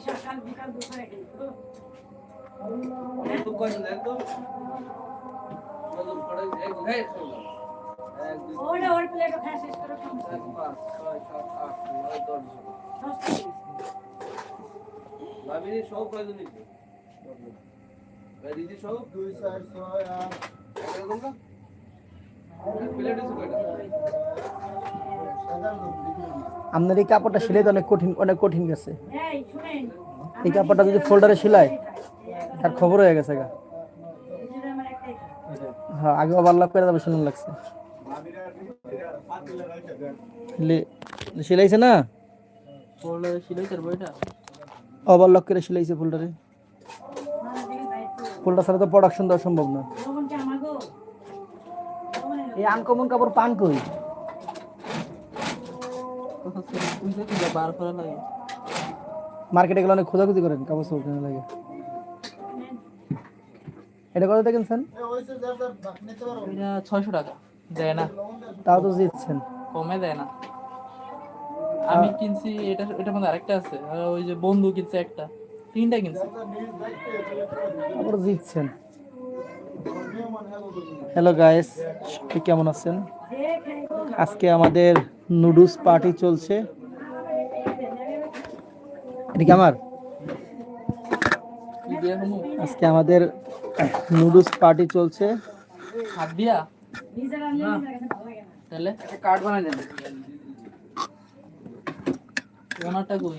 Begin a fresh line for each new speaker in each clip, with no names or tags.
সকাল বিকাল দুপুরে
কিন্তু
ওরে ওর প্লেটও খায় শেষ করে
ভাবি সব কয়জন নিচ্ছে দিদি সব?
দুই
আপনার এই কাপড়টা সেলাই তো অনেক কঠিন অনেক কঠিন গেছে।
এই
কাপড়টা যদি ফোল্ডারে সেলাই তার খবর হয়ে গেছে গা। হ্যাঁ আগে ওভারলক করে যাবে শুনুন লাগছে। সেলাইছে না? ওভারলক করে সেলাইছে ফোল্ডারে ফোল্ডার ছাড়া তো প্রোডাকশন দেওয়া সম্ভব না। এই আনকমন কাপড় পান কই
বুঝতে কি বার করা লাগে
মার্কেটে গেলে অনেক খোঁজাখুঁজি করেন কাপড় চোপড় লাগে। এটা কত
পারো
এটা ছয়শো টাকা দেয় না।
তাও তো জিতছেন।
কমে দেয় না। আমি কিনছি এটা এটার মধ্যে আরেকটা আছে আর ওই যে বন্ধু কিনছে একটা তিনটা কিনছি।
তারপর জিতছেন।
হ্যালো
গাইস কেমন আছেন। আজকে আমাদের নুডলস পার্টি চলছে। এটা আমার? আজকে আমাদের নুডলস পার্টি চলছে।
কই?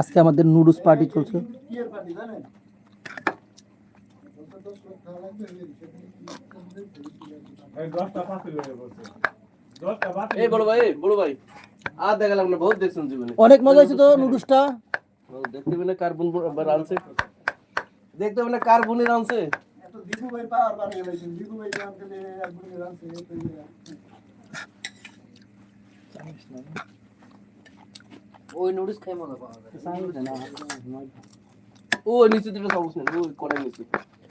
আজকে আমাদের নুডলস পার্টি চলছে। অনেক মজা হয়েছে তো
নুডুসটা দেখতে পেলে দেখতে পেলে ওই নুডুস খাই মজা পাওয়া যায়। ও নিচে দুটো সমস্যা ওই নিচে।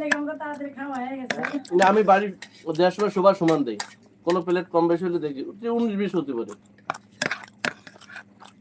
লেগে আমাকে তাড়াতাড়ি খাওয়া হয়ে গেছে।
না আমি বাড়ির দেড় সময় সবার সমান দেই। কোনো প্লেট কম বেশি হলে দেখি উনিশ বিশ হতে পারে।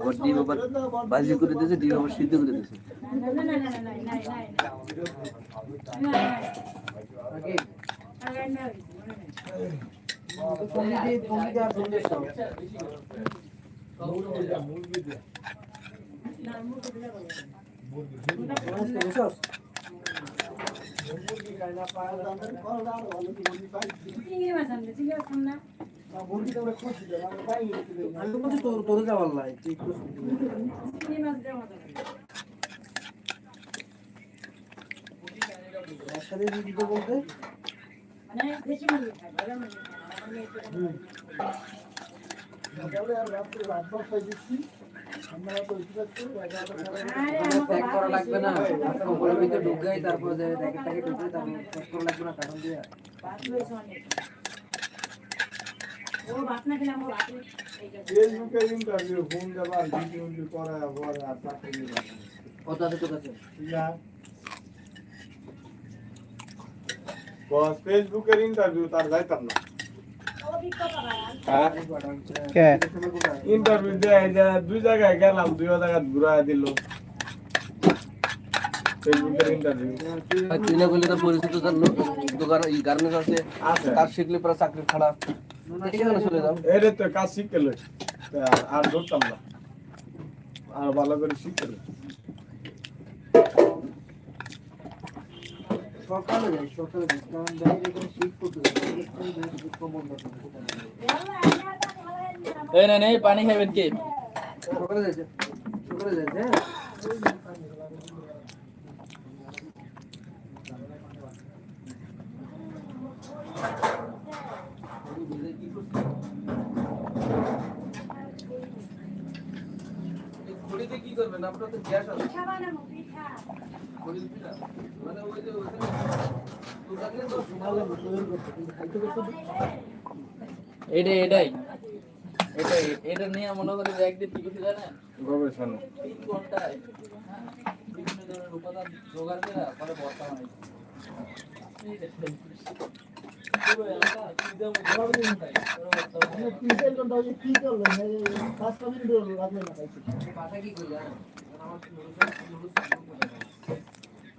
আবার ডিম আবার বাজি করে দিয়েছে, ডিম আবার সিদ্ধ করে দিয়েছে।
চিংড়ি মাছ আনবে, চিংড়ি মাছ না। তারপরে বলছি করা
লাগবে না তারপর লাগবে না কারণ দিয়ে
ফেসবুকে ইন্টারভিউ ফোন দেবার ভিডিও করা পরে আর চাকরি নিবা
কত আছে তোর কাছে
বস ফেসবুকের ইন্টারভিউ তার যাইতাম না। হ্যাঁ? ইন্টারভিউ দেয় দুই জায়গায় গেলাম দুই জায়গায় ঘুরাই দিল। ফেসবুকের ইন্টারভিউ
তুই না বললে তো পরিচিত তার দোকান গার্মেন্টস আছে
আছে।
কাজ শিখলে পরে চাকরি যাও
এরে তো কাজ শিখে লই আর ধরতাম না। আর ভালো করে শিখে
সকালে যাই সকালে যাই। কারণ বাইরে কোনো শীত কম্বল
এই না নেই পানি খাবেন কে?
সকালে সকালে যাইছে
খড়িতে কি করবেন? আপনার তো গ্যাস আছে।
পিঠা বানাবো পিঠা।
খড়ির পিঠা? মানে ওই যে তো
এটাই এটাই এটাই এটা নিয়ে মনে করি যে একদিন কি করতে জানেন?
গবেষণা।
তিন ঘন্টায় বিভিন্ন ধরনের উপাদান জোগাড় করে পরে বর্তা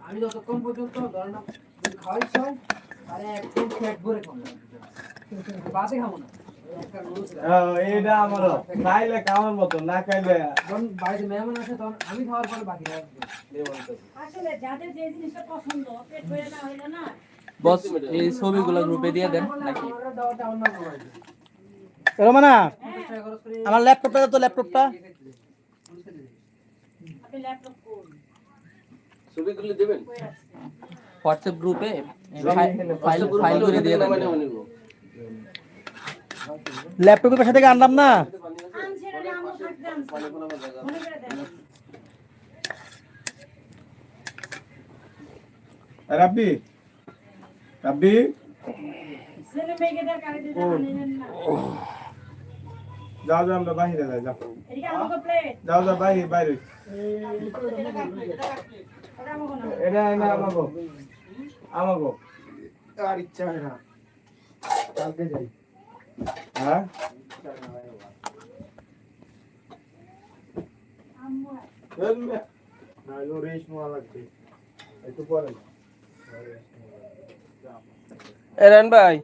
আমি যতক্ষণ পর্যন্ত ধরেন না খাওয়াই চাই তাহলে একদম ফ্যাট ভরে খাব বাসে খাব না।
এইটা আমার খাইলে খাওয়ার মতো না খাইলে
যখন বাড়িতে মেহমান আসে তখন আমি খাওয়ার পরে বাকি
আসলে যাদের যে জিনিসটা পছন্দ পেট ভরে না হইল না।
বস এই ছবিগুলো গ্রুপে দিয়ে দেন নাকি?
রোমানা আমার ল্যাপটপটা দাও তো ল্যাপটপটা।
আপনি ল্যাপটপ করুন
ছবিগুলো দেবেন?
হোয়াটসঅ্যাপ গ্রুপে ফাইল ফাইল করে দিয়ে দেন।
ল্যাপটপের পাশে থেকে আনলাম না?
রাব্বি? রাব্বি? যাও যাও আমরা বাইরে যাই যাও।
এদিকে আমাকে
যাও যাও বাইরে বাইরে।
ওটা
এটা না আমাগো। আমাগো।
আর ইচ্ছা হয় না। কালকে যাই।
হ্যাঁ?
এরান ভাই।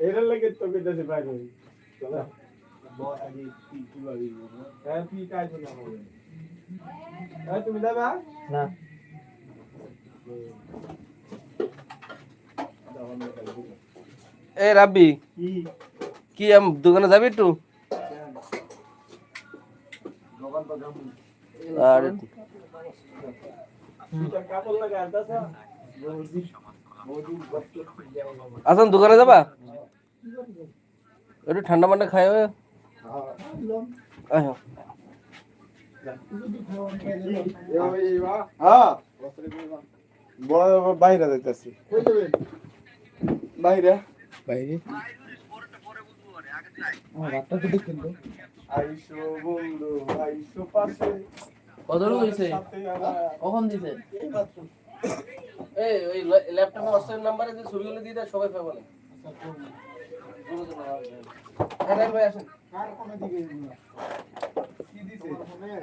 এর লাগে তো কেটেছে চলো বস আগে কি কি লাগি হ্যাঁ কি কাজ না হবে হ্যাঁ তুমি যাবে?
না।
এ রাব্বি
কি
আম দোকানে যাবি একটু
দোকান তো যাব
আর আসান দোকানে যাবা একটু ঠান্ডা মান্ডা খাই হবে
হ্যাঁ বাইরে যাইতাছি বাইরে?
বাইরে।
আইসো বন্ধু আইসো পাশে।
কত হয়েছে কখন দিছে?
এই ওই ল্যাপটপে হোয়াটসঅ্যাপ নাম্বারে যে ছবিগুলো দিয়ে দেয় সবাই পাবে না এরান ভাই আসেন।
কার কোনে দিকে কি দিছে?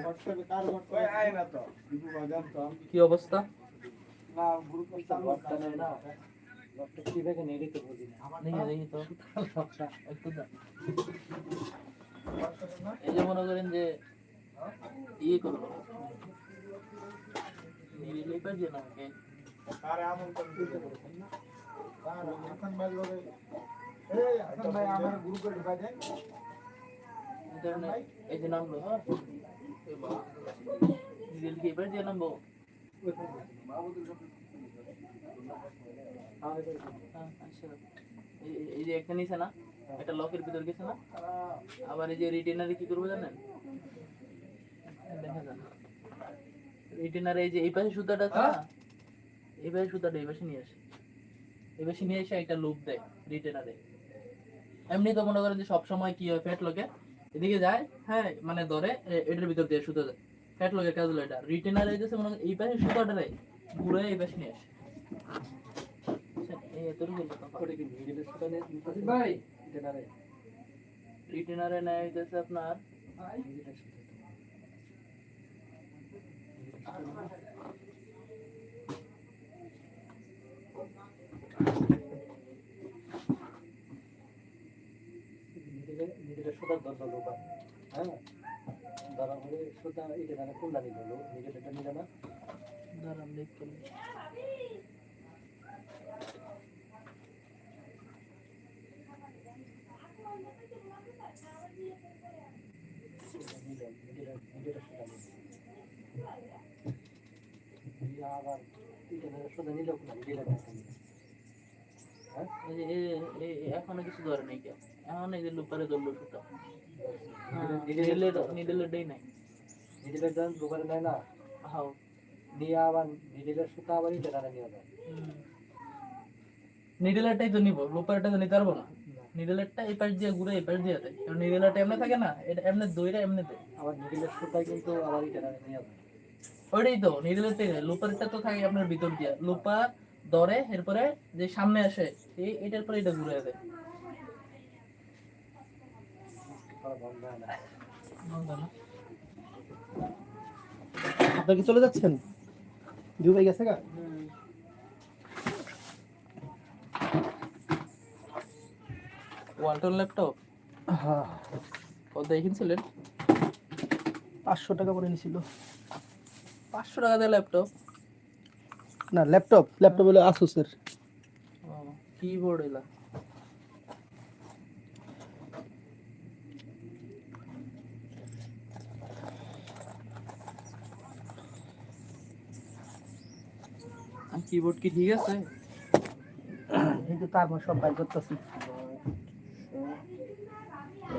হোয়াটসঅ্যাপে কার হোয়াটসঅ্যাপে? আয় না তো। দীপু বাজার তো।
কি অবস্থা?
না গ্রুপ চালু না।
এই যে মনে করেন যে ইয়ে করব।
এই
যে নামলো। নিরিলেপার যে নামবো। এই- যে একটা নিছে না একটা লকের ভিতর গেছে না আবার এই যে রিটেনারে কি করব জানেন? দেখা যান রিটেনারে এই যে এই পাশে সুতাটা আছে না এই পাশে সুতাটা এই পাশে নিয়ে আসে। এই মেশিনে এসে একটা লুপ দেয় রিটেনারে এমনি তো মনে করেন যে সবসময় কি হয় ফ্যাট লোকে এদিকে যায় হ্যাঁ মানে ধরে এটার ভিতর দিয়ে সুতো যায় ফ্যাট লোকের কাজ হলো এটা। রিটেনারে যেছে মনে এই পাশে সুতোটারে ঘুরে এই পাশে নিয়ে আসে।
রিটেনারে
নেয় হইতেছে আপনার
মিডিলের সুতার দরজা লোকা হ্যাঁ ধরা করে সুতা রিটেনারে কোনটা নিল মিডিলেরটা নিল না
দেখতে হবে।
মিডিলের মিডিলের মিডিলের সুতা নিল আবার সুতা নিল হ্যাঁ
এখনও কিছু ধরে নাই কেউ এখন এই যে লুপারে ধরলো সুতা নিডেলের নাই
মিডিলের দাম দুবারে নেয় না
হাও
নিয়ে আবার মিডিলের সুতা আবার রিটেনারে নিয়ে যায়
নিডেলেরটাই তো নিব লুপারটা তো নিতে পারব না নিডেলেরটা এই পাশ দিয়ে ঘুরে এই পাশ দিয়ে দেয় কারণ নিডেলেরটা এমনি থাকে না এটা এমনি দইরা এমনি দেয়।
আবার কিন্তু আবার নিয়ে যায়।
ওইটাই তো নিডেলেরটাই দেয় লুপারটা তো থাকে আপনার ভিতর দিয়ে। লুপার ধরে এরপরে যে সামনে আসে এই এটার পরে এটা ঘুরে দেয়।
আপনার কি চলে যাচ্ছেন? দুবাই গেছে গা?
ওয়ালটন ল্যাপটপ
হ্যাঁ।
কত দেখিনছিলেন
পাঁচশো টাকা করে নিছিল।
পাঁচশো টাকা দিয়ে ল্যাপটপ
না ল্যাপটপ ল্যাপটপ হলো আসুসের
কিবোর্ড এলা। কিবোর্ড কি ঠিক আছে?
এই যে তার সব বাইর করতেছি
বিস্কিট মারে
কে বুলায় কই আমি ঘরের মধ্যে ঘরের মধ্যে থাকলাম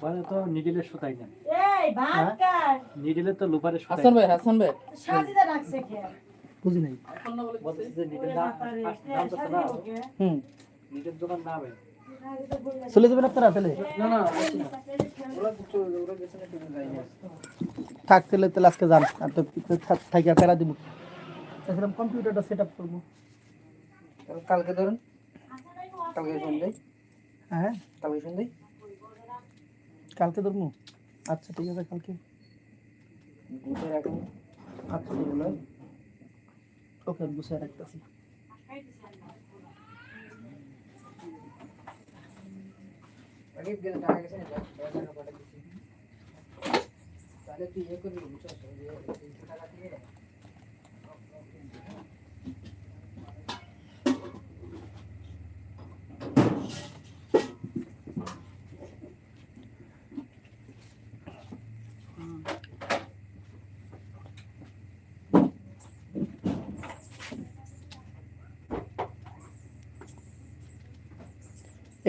লুপারে তো নিডিলের সুতাই না
এই ভাত কার?
নিডিলের তো লুপারের সুতাই
হাসান ভাই হাসান ভাই।
সাজিদা ডাকছে কে?
বুঝি নাই।
না
যে নিডিল দাম তো না
হুম।
নিডিল দোকান
সাজিদা বললে,
চলে যাবেন আপনারা তাহলে?
না না
ওরা
ওরা না না
থাক তাহলে তাহলে আজকে যান। আর তো থাকি ফেরা দিব। চাইছিলাম কম্পিউটারটা সেট আপ করব।
কালকে ধরুন। কালকে সন্ধ্যে?
হ্যাঁ।
কালকে সন্ধ্যে?
কালকে ধরবো? আচ্ছা ঠিক আছে কালকে।
গুছিয়ে রাখুন
আচ্ছা ওকে গুছিয়ে রাখতেছি।
আগে গেলে টাকা গেছে না টাকা পাঠা দিচ্ছি তাহলে তুই ইয়ে করবি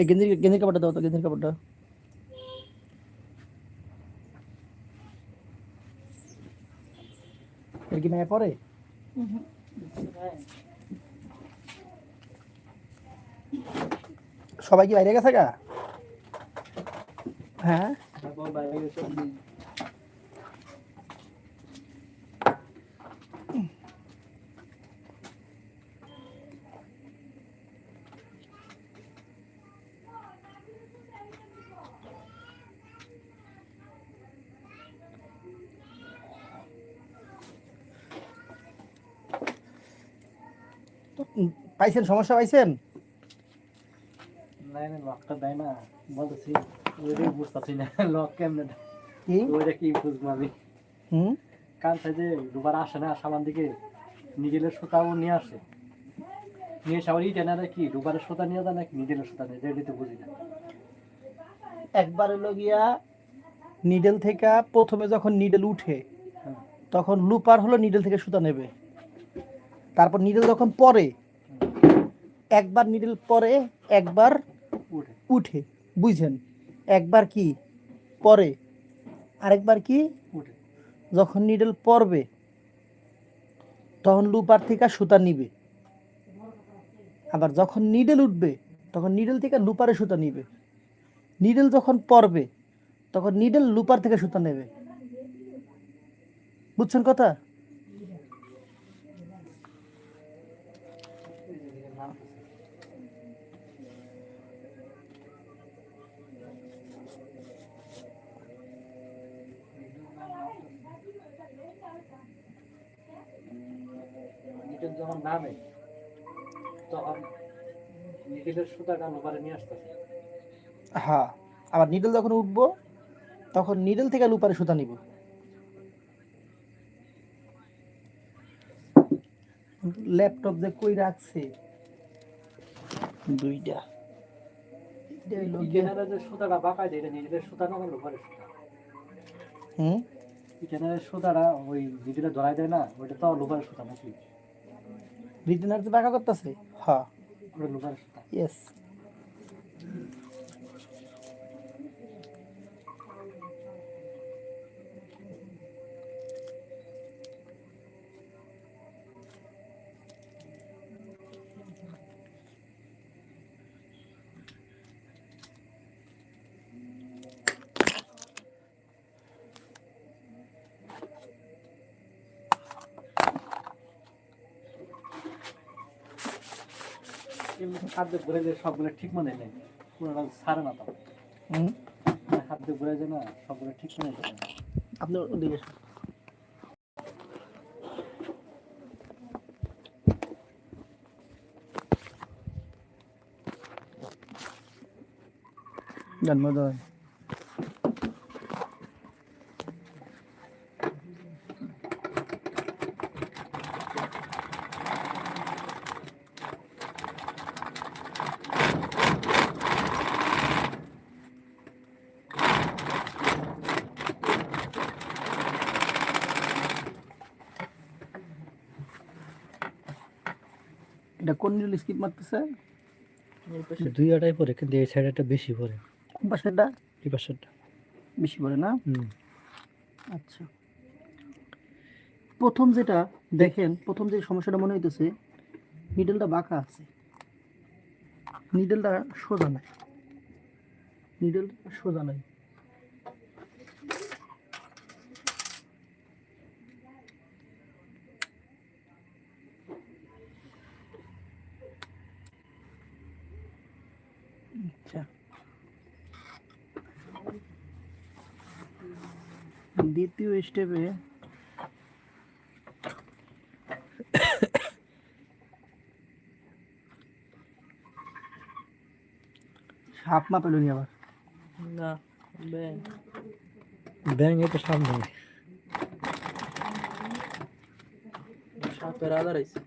এই
গেঞ্জির গেঞ্জির কাপড়টা দাও তো গেঞ্জির কাপড়টা। এর কি মেয়ে পরে? সবাই কি বাইরে গেছে গা? হ্যাঁ? পাইছেন সমস্যা পাইছেন?
না না লকটা দেয় না। বলতেছি ওইটাই বুঝতেছি না লক কেমনে
কি?
ওইটা কি বুঝব আমি?
হুম?
কান সাইজে দুবার আসে না সামান দিকে সুতাও নিয়ে আসে। নিয়ে কি সুতা নিয়ে যায় নাকি নিডেলের সুতা নিয়ে যায় তো বুঝি না।
একবার হলো গিয়া নিডেল থেকে প্রথমে যখন নিডেল উঠে
হ্যাঁ।
তখন লুপার হলো নিডেল থেকে সুতা নেবে। তারপর নিডেল যখন পরে একবার নিডেল পরে একবার
উঠে
বুঝছেন? একবার কি? পরে। আরেকবার কি? যখন নিডেল পরবে তখন লুপার থেকে সুতা নিবে। আবার যখন নিডেল উঠবে তখন নিডেল থেকে লুপারে সুতা নিবে। নিডেল যখন পরবে তখন নিডেল লুপার থেকে সুতা নেবে। বুঝছেন কথা
নিডেল যখন নামে। তখন নিডেলের সুতাটা রুবারে নিয়ে আসতেছে।
হ্যাঁ আবার নিডেল যখন উঠবো তখন নিডেল থেকে লুপারে সুতা নিব। ল্যাপটপ যে কই রাখছে? দুইটা।
রিটেনারে যে সুতাটা বাঁকায় দেয় এটা নিডেলের সুতা না রুবারের সুতা?
হুম?
রিটেনারের সুতাটা ওই নিডেলে ধরাই দেয় না ওইটা তো রুবারের সুতা নাকি?
রিটেনার যে বাঁকা করতেছে? হ্যাঁ। ইয়েস
খাদ্য ঘুরে যায় সবগুলো ঠিক মনে নেই। পুরোটা ছাড়ে না তখন
হুম?
খাদ্য ঘুরে যায় না সবগুলো ঠিক মনে নেই।
আপনার ওদিকে আসুন। নিল স্কিপ মারতেছে?
দুই আটাই পরে কিন্তু এই সাইডটা বেশি পরে।
কোন পাশেরটা?
এই পাশেরটা।
বেশি পড়ে না? আচ্ছা। প্রথম যেটা দেখেন প্রথম যে সমস্যাটা মনে হইতেছে নিডেলটা বাঁকা আছে। নিডেলটা সোজা নাই। নিডেলটা সোজা নাই আচ্ছা দ্বিতীয় স্টেপে সাপ মা পেল আবার?
না ব্যাং
ব্যাং এটা সামনে
সাপের আদার আইছে।